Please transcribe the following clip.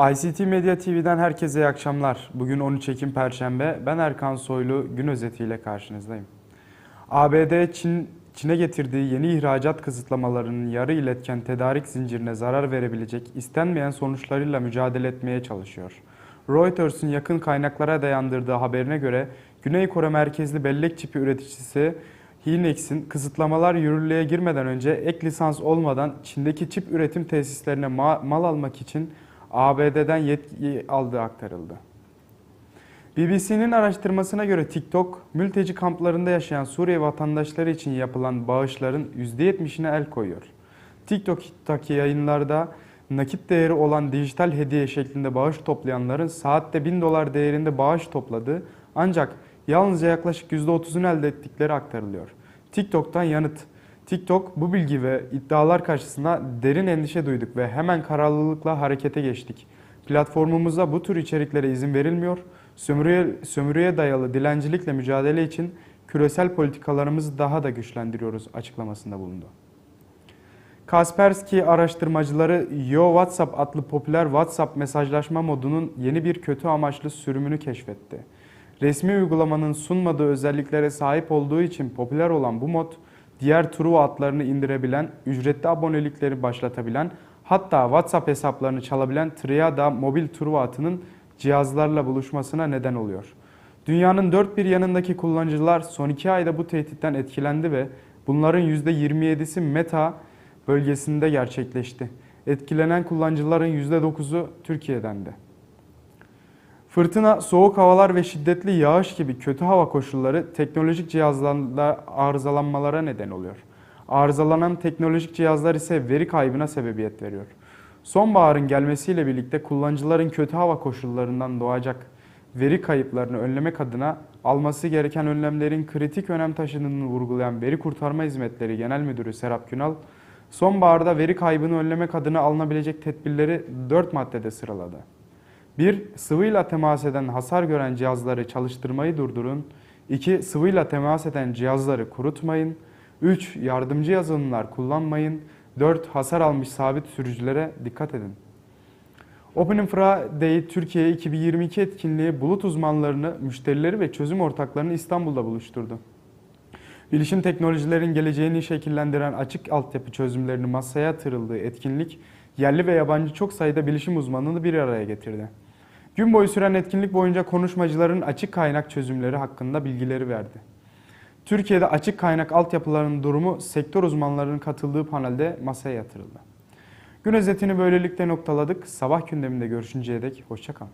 ICT Medya TV'den herkese iyi akşamlar. Bugün 13 Ekim Perşembe. Ben Erkan Soylu gün özetiyle karşınızdayım. ABD Çin Çin'e getirdiği yeni ihracat kısıtlamalarının yarı iletken tedarik zincirine zarar verebilecek istenmeyen sonuçlarıyla mücadele etmeye çalışıyor. Reuters'ın yakın kaynaklara dayandırdığı haberine göre Güney Kore merkezli bellek çipi üreticisi Hynix'in kısıtlamalar yürürlüğe girmeden önce ek lisans olmadan Çin'deki çip üretim tesislerine ma- mal almak için ABD'den yetki aldığı aktarıldı. BBC'nin araştırmasına göre TikTok, mülteci kamplarında yaşayan Suriye vatandaşları için yapılan bağışların %70'ine el koyuyor. TikTok'taki yayınlarda nakit değeri olan dijital hediye şeklinde bağış toplayanların saatte 1000 dolar değerinde bağış topladığı ancak yalnızca yaklaşık %30'unu elde ettikleri aktarılıyor. TikTok'tan yanıt. TikTok bu bilgi ve iddialar karşısında derin endişe duyduk ve hemen kararlılıkla harekete geçtik. Platformumuza bu tür içeriklere izin verilmiyor. Sömürüye, sömürüye dayalı dilencilikle mücadele için küresel politikalarımızı daha da güçlendiriyoruz açıklamasında bulundu. Kaspersky araştırmacıları Yo WhatsApp adlı popüler WhatsApp mesajlaşma modunun yeni bir kötü amaçlı sürümünü keşfetti. Resmi uygulamanın sunmadığı özelliklere sahip olduğu için popüler olan bu mod, diğer Truva adlarını indirebilen, ücretli abonelikleri başlatabilen, hatta WhatsApp hesaplarını çalabilen Triada mobil Truva atının cihazlarla buluşmasına neden oluyor. Dünyanın dört bir yanındaki kullanıcılar son iki ayda bu tehditten etkilendi ve bunların %27'si Meta bölgesinde gerçekleşti. Etkilenen kullanıcıların %9'u Türkiye'dendi. Fırtına, soğuk havalar ve şiddetli yağış gibi kötü hava koşulları teknolojik cihazlarda arızalanmalara neden oluyor. Arızalanan teknolojik cihazlar ise veri kaybına sebebiyet veriyor. Sonbaharın gelmesiyle birlikte kullanıcıların kötü hava koşullarından doğacak veri kayıplarını önlemek adına alması gereken önlemlerin kritik önem taşıdığını vurgulayan Veri Kurtarma Hizmetleri Genel Müdürü Serap Günal, sonbaharda veri kaybını önlemek adına alınabilecek tedbirleri 4 maddede sıraladı. 1. Sıvıyla temas eden hasar gören cihazları çalıştırmayı durdurun. 2. Sıvıyla temas eden cihazları kurutmayın. 3. Yardımcı yazılımlar kullanmayın. 4. Hasar almış sabit sürücülere dikkat edin. Open Infra Day Türkiye 2022 etkinliği bulut uzmanlarını, müşterileri ve çözüm ortaklarını İstanbul'da buluşturdu. Bilişim teknolojilerin geleceğini şekillendiren açık altyapı çözümlerini masaya yatırıldığı etkinlik, yerli ve yabancı çok sayıda bilişim uzmanını bir araya getirdi. Gün boyu süren etkinlik boyunca konuşmacıların açık kaynak çözümleri hakkında bilgileri verdi. Türkiye'de açık kaynak altyapılarının durumu sektör uzmanlarının katıldığı panelde masaya yatırıldı. Gün özetini böylelikle noktaladık. Sabah gündeminde görüşünceye dek hoşçakalın.